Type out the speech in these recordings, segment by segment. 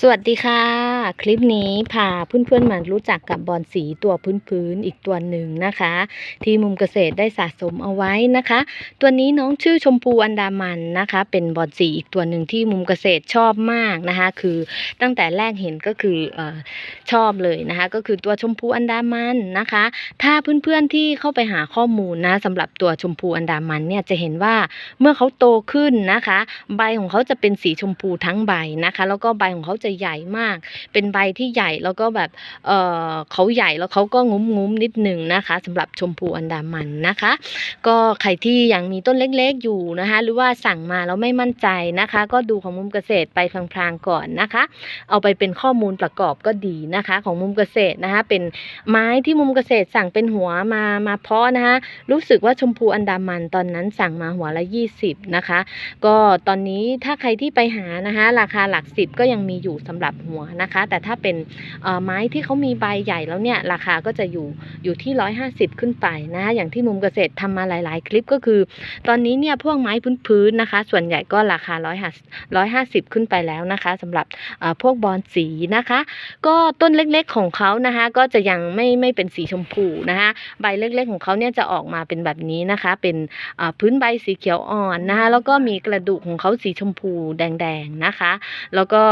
สวัสดีค่ะ คลิปนี้พาเพื่อนๆมารู้จักกับบอลสีตัวพื้นๆอีกตัวหนึ่งนะคะ ที่มุมเกษตรได้สะสมเอาไว้นะคะ ตัวนี้น้องชื่อชมพูอันดามันนะคะ เป็นบอลสีอีกตัวหนึ่งที่มุมเกษตรชอบมากนะคะ คือตั้งแต่แรกเห็นก็คือออชอบเลยนะคะ ก็คือตัวชมพูอันดามันนะคะ ถ้าเพื่อนๆที่เข้าไปหาข้อมูลนะสำหรับตัวชมพูอันดามันเนี่ยจะเห็นว่าเมื่อเขาโตขึ้นนะคะ ใบของเขาจะเป็นสีชมพูทั้งใบนะคะ แล้วก็ใบของเขาจะใหญ่มากเป็นใบที่ใหญ่แล้วก็แบบเออเขาใหญ่แล้วเขาก็งุ้มงุ้มๆนิดหนึ่งนะคะสำหรับชมพูอันดามันนะคะ ก็ใครที่ยังมีต้นเล็กๆอยู่นะคะ หรือว่าสั่งมาแล้วไม่มั่นใจนะคะ ก็ดูของมุมเกษตรไปพลางๆก่อนนะคะ เอาไปเป็นข้อมูลประกอบก็ดีนะคะ ของมุมเกษตรนะคะ เป็นไม้ที่มุมเกษตรสั่งเป็นหัวมามาเพาะนะคะ รู้สึกว่าชมพูอันดามันตอนนั้นสั่งมาหัวละ 20 นะคะ ก็ตอนนี้ถ้าใครที่ไปหานะคะ ราคาหลักสิบก็ยังมีอยู่สำหรับหัวนะคะแต่ถ้าเป็นไม้ที่เขามีใบใหญ่แล้วเนี่ยราคาก็จะอยู่อยู่ที่ 150 ขึ้นไปนะคะอย่างที่มุมเกษตรทำมาหลาย ๆ คลิปก็คือ ตอนนี้เนี่ยพวกไม้พื้นๆนะคะ ส่วนใหญ่ก็ราคา150 ขึ้นไปแล้วนะคะสำหรับพวกบอลสีนะคะ ก็ต้นเล็กๆของเขานะคะก็จะยังไม่ไม่เป็นสีชมพูนะคะใบเล็กๆของเขาเนี่ยจะออกมาเป็นแบบนี้นะคะ เป็นพื้นใบสีเขียวอ่อนนะคะแล้วก็มีกระดูกของเขาสีชมพูแดงๆนะคะ แล้วก็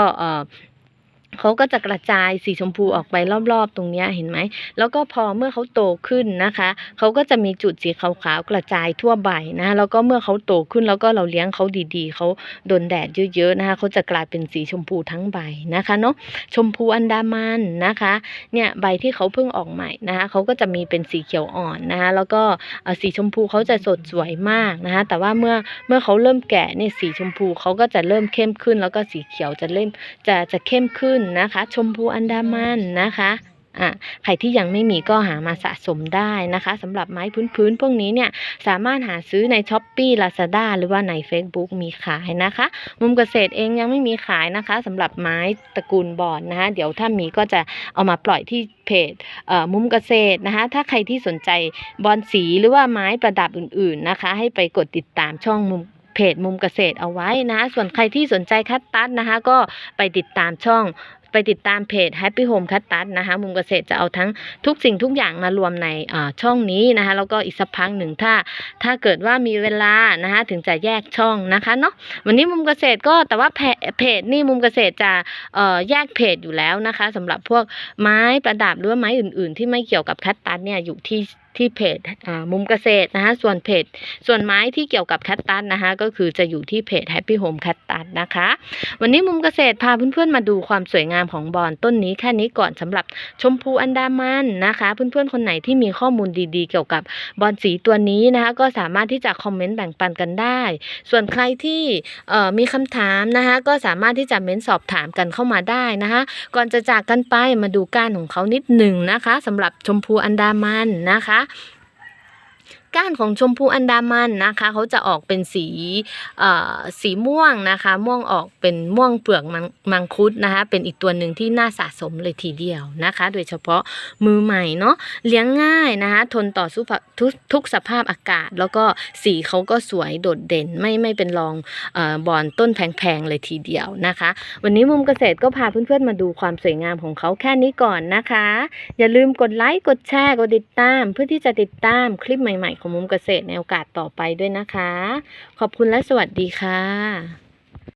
เขาก็จะกระจายสีชมพูออกไปรอบๆ ตรงนี้เห็นไหม แล้วก็พอเมื่อเขาโตขึ้นนะคะ เขาก็จะมีจุดสีขาวๆกระจายทั่วใบนะ แล้วก็เมื่อเขาโตขึ้นแล้วก็เราเลี้ยงเขาดีๆ เขาโดนแดดเยอะๆนะคะ เขาจะกลายเป็นสีชมพูทั้งใบนะคะเนาะ ชมพูอันดามันนะคะ เนี่ยใบที่เขาเพิ่งออกใหม่นะคะเขาก็จะมีเป็นสีเขียวอ่อนนะคะ แล้วก็สีชมพูเขาจะสดสวยมากนะคะ แต่ว่าเมื่อเมื่อเขาเริ่มแก่เนี่ยสีชมพูเขาก็จะเริ่มเข้มขึ้น แล้วก็สีเขียวจะเริ่มจะจะเข้มขึ้นนะคะ ชมพูอันดามันนะคะอะใครที่ยังไม่มีก็หามาสะสมได้นะคะสำหรับไม้พื้นๆพวกนี้เนี่ยสามารถหาซื้อใน s h อ p e e Lazada หรือว่าใน Facebook มีขายนะคะ มุมเกษตรเองยังไม่มีขายนะคะสำหรับไม้ตระกูลบอนนะคะ เดี๋ยวถ้ามีก็จะเอามาปล่อยที่เพจมุมเกษตรนะคะ ถ้าใครที่สนใจบอนสีหรือว่าไม้ประดับอื่นๆนะคะ ให้ไปกดติดตามช่องมุมเพจมุมเกษตรเอาไว้นะคะส่วนใครที่สนใจคัตตัสนะคะ ก็ไปติดตามช่อง ไปติดตามเพจ Happy Home คัตตัสนะคะมุมเกษตรจะเอาทั้งทุกสิ่งทุกอย่างมารวมในช่องนี้นะคะแล้วก็อีกสักพักหนึ่งถ้า ถ้าเกิดว่ามีเวลานะคะถึงจะแยกช่องนะคะเนาะวันนี้มุมเกษตรก็แต่ว่าเพจเพจนี่มุมเกษตรจะแยกเพจอยู่แล้วนะคะสำหรับพวกไม้ประดับหรือว่าไม้อื่น ๆ ที่ไม่เกี่ยวกับคัตตัสเนี่ยอยู่ที่ที่เพจมุมเกษตรนะคะส่วนเพจส่วนไม้ที่เกี่ยวกับแคตตัสนะคะก็คือจะอยู่ที่เพจ Happy Home คัตตัสนะคะ วันนี้มุมเกษตรพาเพื่อนๆมาดูความสวยงามของบอนต้นนี้แค่นี้ก่อนสำหรับชมพูอันดามันนะคะ เพื่อนๆคนไหนที่มีข้อมูลดีๆ เกี่ยวกับบอนสีตัวนี้นะคะก็สามารถที่จะคอมเมนต์แบ่งปันกันได้ ส่วนใครที่มีคำถามนะคะก็สามารถที่จะเม้นสอบถามกันเข้ามาได้นะคะ ก่อนจะจากกันไปมาดูก้านของเขานิดหนึ่งนะคะสำหรับชมพูอันดามันนะคะ啊。 ก้านของชมพูอันดามันนะคะเขาจะออกเป็นสีเอ่อสีม่วงนะคะ ม่วงออกเป็นม่วงเปลือกมังคุดนะคะ เป็นอีกตัวหนึ่งที่น่าสะสมเลยทีเดียวนะคะ โดยเฉพาะมือใหม่เนาะเลี้ยงง่ายนะคะ ทนต่อสุภาทุกทุกสภาพอากาศ แล้วก็สีเขาก็สวยโดดเด่นไม่ไม่เป็นรองเอ่อบอนต้นแพงๆเลยทีเดียวนะคะ วันนี้มุมเกษตรก็พาเพื่อนๆมาดูความสวยงามของเขาแค่นี้ก่อนนะคะ อย่าลืมกดไลค์กดแชร์กดติดตาม เพื่อที่จะติดตามคลิปใหม่ๆของมุมเกษตรในโอกาสต่อไปด้วยนะคะ ขอบคุณและสวัสดีค่ะ